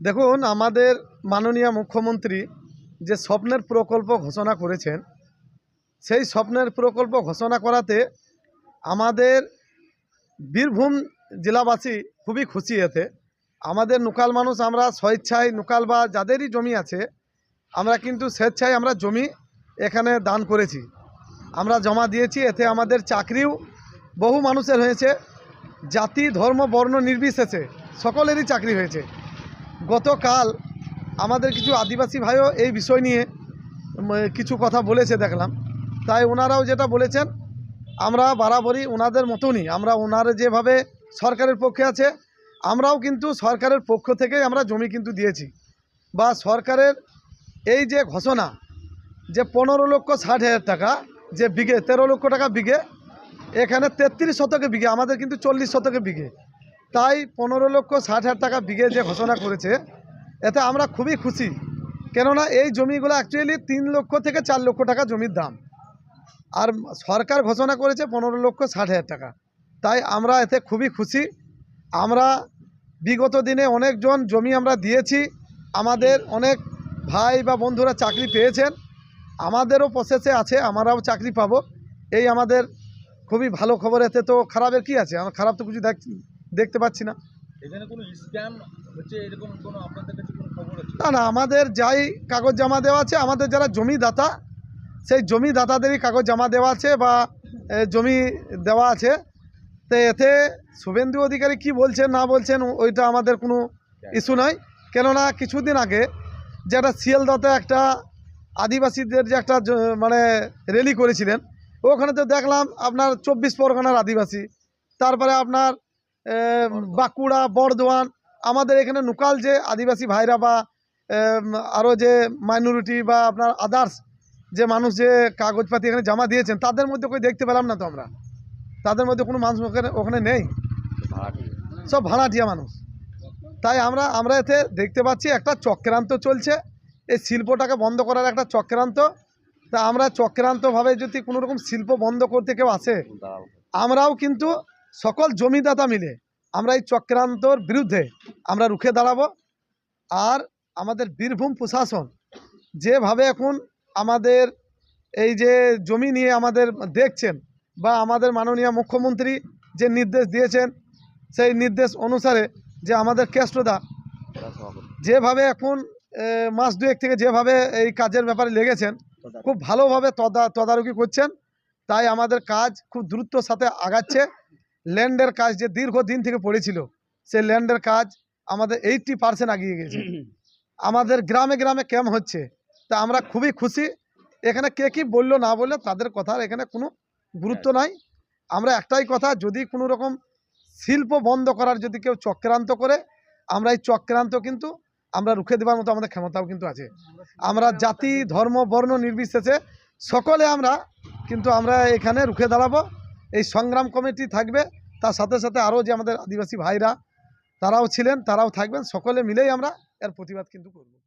দেখুন, আমাদের মাননীয় মুখ্যমন্ত্রী যে স্বপ্নের প্রকল্প ঘোষণা করেছেন, সেই স্বপ্নের প্রকল্প ঘোষণা করাতে আমাদের বীরভূম জেলাবাসী খুবই খুশি এতে। আমাদের নোকাল মানুষ, আমরা স্বেচ্ছায় নোকাল বা যাদেরই জমি আছে, আমরা কিন্তু স্বেচ্ছায় আমরা জমি এখানে দান করেছি। আমরা জমা দিয়েছি, এতে আমাদের চাকরিও বহু মানুষের হয়েছে। জাতি, ধর্ম, বর্ণ নির্বিশেষে সকলেরই চাকরি হয়েছে। গতকাল আমাদের কিছু আদিবাসী ভাইও এই বিষয় নিয়ে কিছু কথা বলেছে দেখলাম। তাই ওনারাও যেটা বলেছেন, আমরা বরাবরই ওনাদের মতনই, আমরা ওনার যেভাবে সরকারের পক্ষে আছে, আমরাও কিন্তু সরকারের পক্ষ থেকে আমরা জমি কিন্তু দিয়েছি। বা সরকারের এই যে ঘোষণা যে পনেরো লক্ষ ষাট হাজার টাকা যে বিঘে, তেরো লক্ষ টাকা বিঘে, এখানে তেত্রিশ শতকে বিঘে, আমাদের কিন্তু চল্লিশ শতকে বিঘে। তাই পনেরো লক্ষ ষাট হাজার টাকা বিঘে যে ঘোষণা করেছে, এতে আমরা খুবই খুশি। কেননা এই জমিগুলো অ্যাকচুয়ালি তিন লক্ষ থেকে চার লক্ষ টাকা জমির দাম। আর সরকার ঘোষণা করেছে পনেরো লক্ষ ষাট হাজার টাকা। তাই আমরা এতে খুবই খুশি। আমরা বিগত দিনে অনেকজন জমি আমরা দিয়েছি। আমাদের অনেক ভাই বা বন্ধুরা চাকরি পেয়েছেন। আমাদেরও প্রসেসে আছে, আমরাও চাকরি পাবো। এই আমাদের খুবই ভালো খবর। এতে তো খারাপের কি আছে? আমার খারাপ তো কিছু দেখ দেখতে পাচ্ছি না। না না আমাদের যাই কাগজ জমা দেওয়া আছে আমাদের যারা জমিদাতা সেই জমিদাতাদেরই কাগজ জমা দেওয়া আছে বা জমি দেওয়া আছে। তো এতে শুভেন্দু অধিকারী কি বলছেন না বলছেন ওইটা আমাদের কোনো ইস্যু নয়। কেননা কিছুদিন আগে যে একটা শিয়ালদাতে একটা আদিবাসীদের যে একটা মানে র্যালি করেছিলেন ওখানে তো দেখলাম আপনার চব্বিশ পরগনার আদিবাসী। তারপরে আপনার বাঁকুড়া বর্ধমান আমাদের এখানে লোকাল যে আদিবাসী ভাইরা বা আরও যে মাইনরিটি বা আপনার আদার্স যে মানুষ যে কাগজপাতি এখানে জমা দিয়েছেন তাদের মধ্যে কই দেখতে পেলাম না তো আমরা? তাদের মধ্যে কোনো মানুষ ওখানে ওখানে নেই? সব ভাড়াটিয়া মানুষ। তাই আমরা আমরা এতে দেখতে পাচ্ছি একটা চক্রান্ত চলছে। এই শিল্পটাকে বন্ধ করার একটা চক্রান্ত। তা আমরা চক্রান্তভাবে যদি কোনো রকম শিল্প বন্ধ করতে কেউ আসে আমরাও কিন্তু সকল জমিদাতা মিলে আমরা এই চক্রান্তর বিরুদ্ধে আমরা রুখে দাঁড়াবো। আর আমাদের বীরভূম প্রশাসন যেভাবে এখন আমাদের এই যে জমি নিয়ে আমাদের দেখছেন বা আমাদের মাননীয় মুখ্যমন্ত্রী যে নির্দেশ দিয়েছেন, সেই নির্দেশ অনুসারে যে আমাদের কেষ্টদা যেভাবে এখন মাস দুয়েক থেকে যেভাবে এই কাজের ব্যাপারে লেগেছেন, খুব ভালোভাবে তদা, তদারকি করছেন। তাই আমাদের কাজ খুব দ্রুতর সাথে আগাচ্ছে। ল্যান্ডের কাজ যে দীর্ঘদিন থেকে পড়েছিল সেই ল্যান্ডের কাজ আমাদের এইটটি পার্সেন্ট আগিয়ে গেছে। আমাদের গ্রামে গ্রামে ক্যাম্প হচ্ছে তা আমরা খুবই খুশি। এখানে কে কি বলল না বলল তাদের কথার এখানে কোনো গুরুত্ব নাই। আমরা একটাই কথা যদি কোনো রকম শিল্প বন্ধ করার যদি কেউ চক্রান্ত করে আমরা এই চক্রান্ত কিন্তু আমরা রুখে দেওয়ার মতো আমাদের ক্ষমতাও কিন্তু আছে। আমরা জাতি ধর্ম বর্ণ নির্বিশেষে সকলে আমরা কিন্তু আমরা এখানে রুখে দাঁড়াবো। এই সংগ্রাম কমিটি থাকবে। তার সাথে সাথে আরও যে আমাদের আদিবাসী ভাইরা, তারাও ছিলেন, তারাও থাকবেন। সকলে মিলেই আমরা এর প্রতিবাদ কিন্তু করব।